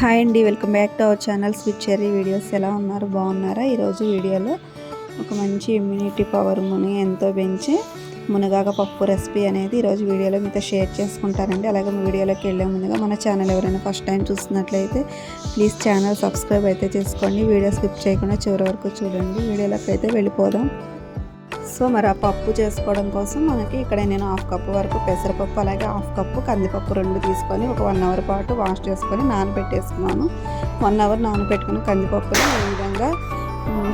Hi అండి welcome back to our channel switch cherry videos. ఎలా ఉన్నారు? బాగున్నారా? ఈరోజు వీడియోలో ఒక మంచి ఇమ్యూనిటీ పవర్ ముని ఎంతో పెంచి మునగాక పప్పు రెసిపీ అనేది ఈరోజు వీడియోలో మీతో షేర్ చేసుకుంటానండి. అలాగే మీ వీడియోలోకి వెళ్ళే ముందుగా మన ఛానల్ ఎవరైనా ఫస్ట్ టైం చూస్తున్నట్లయితే ప్లీజ్ ఛానల్ సబ్స్క్రైబ్ అయితే చేసుకోండి. వీడియో స్కిప్ చేయకుండా చివరి వరకు చూడండి. వీడియోలోకి అయితే వెళ్ళిపోదాం. సో మరి ఆ పప్పు చేసుకోవడం కోసం మనకి ఇక్కడ నేను హాఫ్ కప్పు వరకు పెసరపప్పు అలాగే హాఫ్ కప్పు కందిపప్పు రెండు తీసుకొని ఒక వన్ అవర్ పాటు వాష్ చేసుకొని నానబెట్టేసుకున్నాను. వన్ అవర్ నానబెట్టుకుని కందిపప్పుని ఈ విధంగా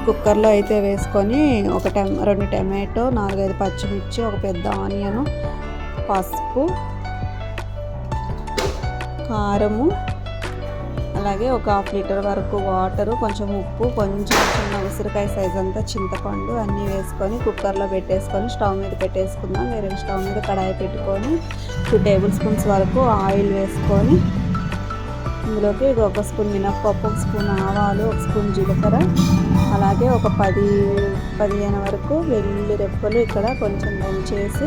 కుక్కర్లో అయితే వేసుకొని ఒక టెమ్ రెండు టమాటో నాలుగైదు పచ్చిమిర్చి ఒక పెద్ద ఆనియను పసుపు కారము అలాగే ఒక హాఫ్ లీటర్ వరకు వాటర్ కొంచెం ఉప్పు కొంచెం చిన్న ఉసిరికాయ సైజ్ అంతా చింతపండు అన్నీ వేసుకొని కుక్కర్లో పెట్టేసుకొని స్టవ్ మీద పెట్టేసుకుందాం. వేరే స్టవ్ మీద కడాయి పెట్టుకొని టూ టేబుల్ స్పూన్స్ వరకు ఆయిల్ వేసుకొని ఇందులోకి ఒక స్పూన్ మినప్పప్పు ఒక స్పూన్ ఆవాలు ఒక స్పూన్ జీలకర్ర అలాగే ఒక పది పదిహేను వరకు వెల్లుల్లి రెప్పలు ఇక్కడ కొంచెం దంచేసి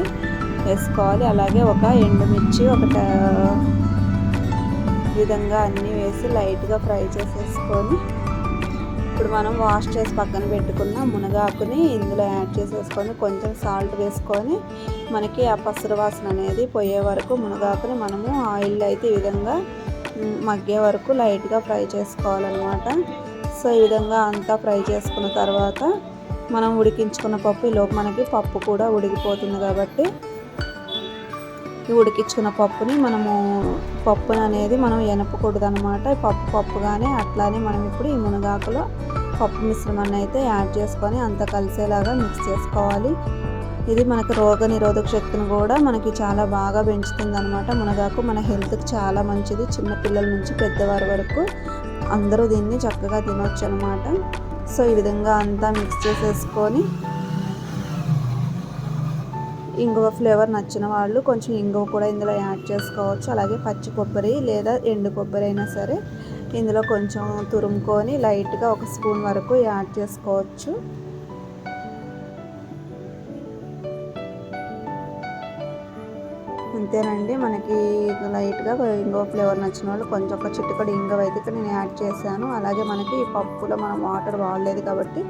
వేసుకోవాలి. అలాగే ఒక ఎండుమిర్చి ఒక విధంగా అన్నీ వేసి లైట్గా ఫ్రై చేసేసుకొని ఇప్పుడు మనం వాష్ చేసి పక్కన పెట్టుకున్న మునగాకుని ఇందులో యాడ్ చేసేసుకొని కొంచెం సాల్ట్ వేసుకొని మనకి ఆ పసరు వాసన అనేది పోయే వరకు మునగాకుని మనము ఆయిల్ అయితే ఈ విధంగా మగ్గే వరకు లైట్గా ఫ్రై చేసుకోవాలన్నమాట. సో ఈ విధంగా అంతా ఫ్రై చేసుకున్న తర్వాత మనం ఉడికించుకున్న పప్పు ఈలోపు మనకి పప్పు కూడా ఉడికిపోతుంది కాబట్టి ఈ ఉడికించుకున్న పప్పుని మనము పప్పుని అనేది మనం ఎనపకూడదు అనమాట పప్పు పప్పుగానే అట్లానే మనం ఇప్పుడు ఈ మునగాకులో పప్పు మిశ్రమాన్ని అయితే యాడ్ చేసుకొని అంత కలిసేలాగా మిక్స్ చేసుకోవాలి. ఇది మనకు రోగ నిరోధక శక్తిని కూడా మనకి చాలా బాగా పెంచుతుంది అనమాట మునగాకు మన హెల్త్కి చాలా మంచిది. చిన్న పిల్లల నుంచి పెద్దవారి వరకు అందరూ దీన్ని చక్కగా తినొచ్చు అనమాట సో ఈ విధంగా అంతా మిక్స్ చేసేసుకొని ఇంగువ ఫ్లేవర్ నచ్చిన వాళ్ళు కొంచెం ఇంగువ కూడా ఇందులో యాడ్ చేసుకోవచ్చు. అలాగే పచ్చి కొబ్బరి లేదా ఎండు కొబ్బరి అయినా సరే ఇందులో కొంచెం తురుముకొని లైట్గా ఒక స్పూన్ వరకు యాడ్ చేసుకోవచ్చు. అంతేనండి మనకి లైట్గా ఇంగవ ఫ్లేవర్ నచ్చిన వాళ్ళు కొంచెం ఒక చిట్టుకడ ఇంగవ అయితే నేను యాడ్ చేశాను. అలాగే మనకి ఈ పప్పులో మనం వాటర్ వాడలేదు కాబట్టి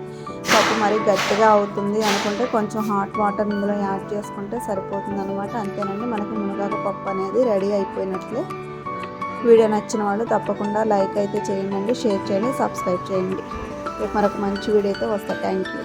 పప్పు మరీ గట్టిగా అవుతుంది అనుకుంటే కొంచెం హాట్ వాటర్ ఇందులో యాడ్ చేసుకుంటే సరిపోతుంది అనమాట అంతేనండి. మనకి మునగాకు పప్పు అనేది రెడీ అయిపోయినట్లే. వీడియో నచ్చిన వాళ్ళు తప్పకుండా లైక్ అయితే చేయండి షేర్ చేయండి సబ్స్క్రైబ్ చేయండి. మరొక మంచి వీడియో అయితే వస్తాయి థ్యాంక్ యూ